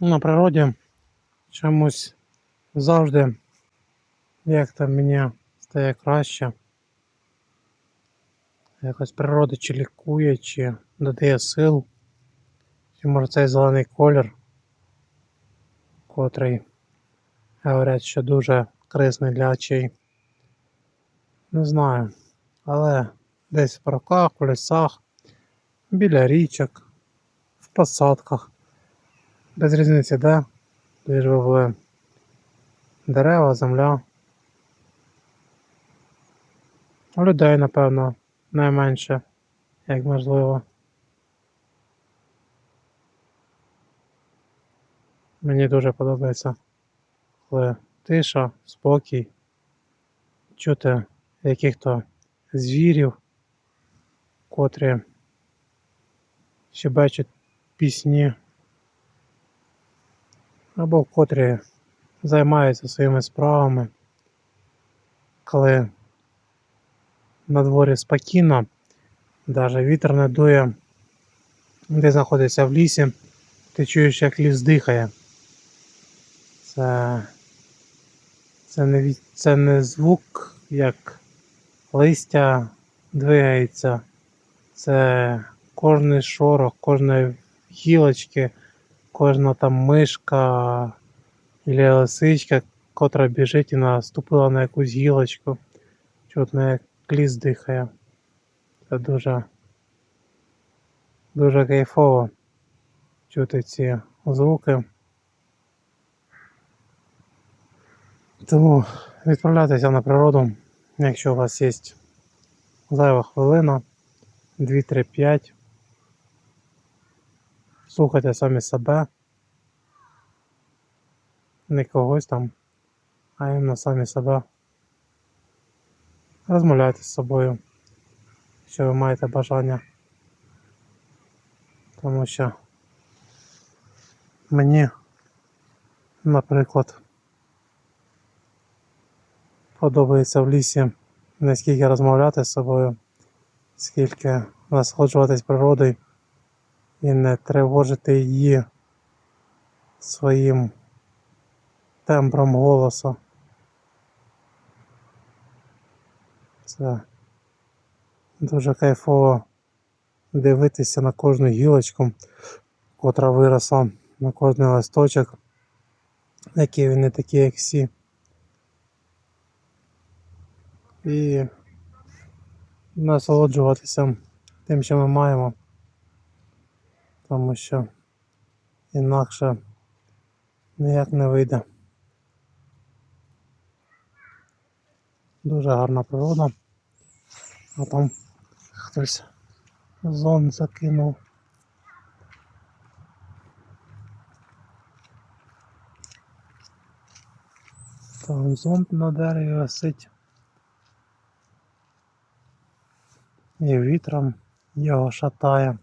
на природі чомусь завжди як то мені стає краще. Якось природа чи лікує, чи додає сил. Чи може цей зелений колір, котрий говорять, що дуже корисний для очей. Не знаю. Але десь в парках, в лісах, біля річок, в посадках. Без різниці, де, ж ви були. Дерева, земля. Людей, напевно, найменше, як можливо. Мені дуже подобається, коли тиша, спокій, чути яких-то звірів, котрі щебечуть пісні, або котрі займаються своїми справами, коли на дворі спокійно, навіть вітер не дує, де знаходиться в лісі, ти чуєш, як ліс дихає. Це, це, не, це не звук, як листя двигається. Це кожний шорох, кожної гілочки, кожна там мишка або лисичка, котра біжить і наступила на якусь гілочку. Чутно як ліс дихає. Це дуже, дуже кайфово чути ці звуки. Тому відправляйтеся на природу, якщо у вас є зайва хвилина, 2-3-5. Слухайте самі себе. Не когось там, а іменно самі себе. Розмовляйте з собою, якщо ви маєте бажання. Тому що мені, наприклад, подобається в лісі не скільки розмовляти з собою, скільки насолоджуватись природою і не тривожити її своїм тембром голосу. Це дуже кайфово дивитися на кожну гілочку, котра виросла, на кожний листочок, який він не такий, як всі. І насолоджуватися тим, що ми маємо, тому що інакше ніяк не вийде. Дуже гарна природа. А там хтось зон закинув. Там зонт на дереві висить. І вітром його шатає.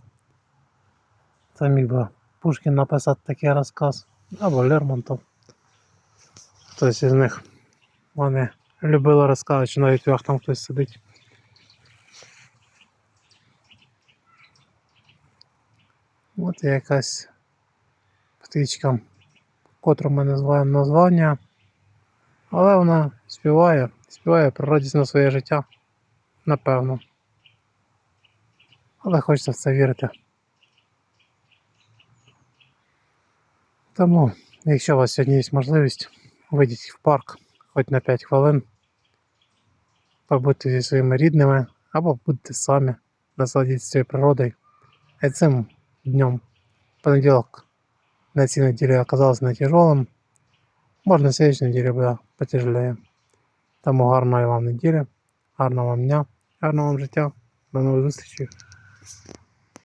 Це міг би Пушкін написати такий розказ. Або Лермонтов. Хтось із них. Вони любили розказувати, що навіть в там хтось сидить. От якась птичка, котру ми називаємо названня. Але вона співає, співає про радісне своє життя. Напевно. Але хочеться в це вірити. Тому, якщо у вас сьогодні є можливість, вийдіть в парк хоч на 5 хвилин, побудьте зі своїми рідними або будьте самі, насладіться цією природою. І цим днем понеділок на цій неділі оказався не тяжелым. Можна следующей неділі буде потяжелее. Тому гарної вам неділі, гарного вам дня, гарного вам життя. До нових зустрічей.